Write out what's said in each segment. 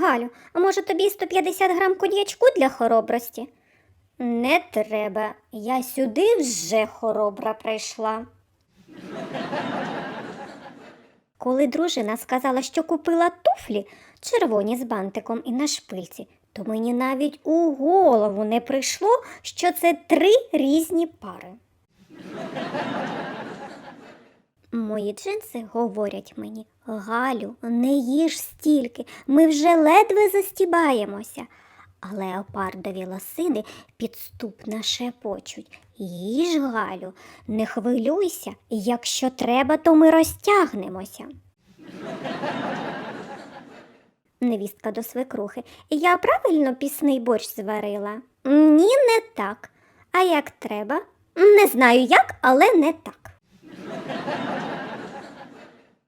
Галю, а може тобі 150 грам коньячку для хоробрості? Не треба, я сюди вже хоробра прийшла. Коли дружина сказала, що купила туфлі червоні з бантиком і на шпильці, то мені навіть у голову не прийшло, що це три різні пари. Мої джинси говорять мені, Галю, не їж стільки, ми вже ледве застібаємося. А леопардові лосини підступно шепочуть. Їж, Галю, не хвилюйся, якщо треба, то ми розтягнемося. Невістка до свекрухи. Я правильно пісний борщ зварила? Ні, не так. А як треба? Не знаю як, але не так.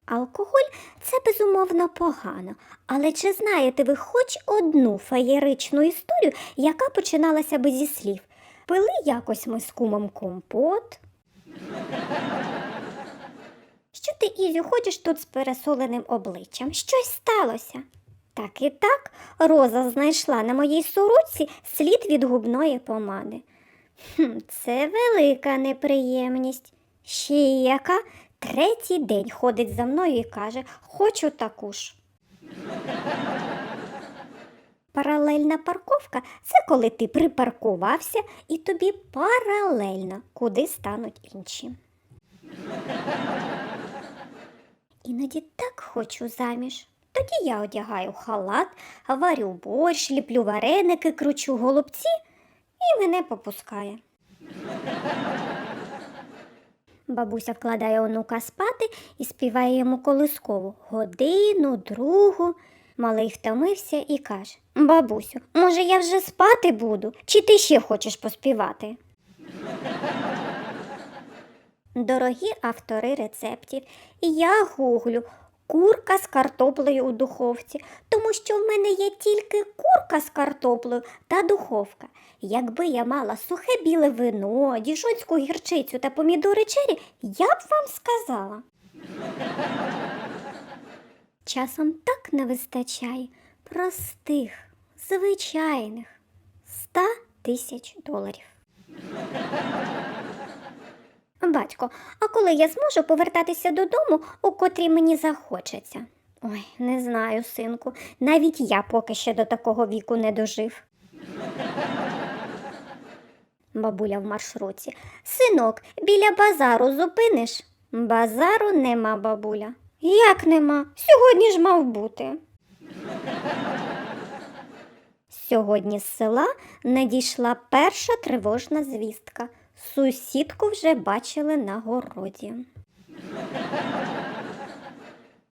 Алкоголь це безумовно погано. Але чи знаєте ви хоч одну феєричну історію, яка починалася би зі слів? Пили якось ми з кумом компот. Що ти, Ізю, ходиш тут з пересоленим обличчям? Щось сталося. Так і так, Роза знайшла на моїй сорочці слід від губної помади. Хм, це велика неприємність. Ще й яка третій день ходить за мною і каже, хочу таку ж. Паралельна парковка це коли ти припаркувався і тобі паралельно, куди стануть інші. Іноді так хочу заміж. Тоді я одягаю халат, варю борщ, ліплю вареники, кручу голубці і мене попускає. Бабуся вкладає онука спати і співає йому колискову годину, другу. Малий втомився і каже Бабусю, може, я вже спати буду, чи ти ще хочеш поспівати? Дорогі автори рецептів, я гуглю курка з картоплею у духовці, тому що в мене є тільки курка з картоплею та духовка. Якби я мала сухе біле вино, діжонську гірчицю та помідори чері, я б вам сказала. Часом так не вистачає простих, звичайних ста тисяч доларів. Батько, а коли я зможу повертатися додому, у котрій мені захочеться? Ой, не знаю, синку, навіть я поки ще до такого віку не дожив. Бабуля в маршруті. Синок, біля базару зупиниш? Базару нема, бабуля. Як нема? Сьогодні ж мав бути. Сьогодні з села надійшла перша тривожна звістка. Сусідку вже бачили на городі.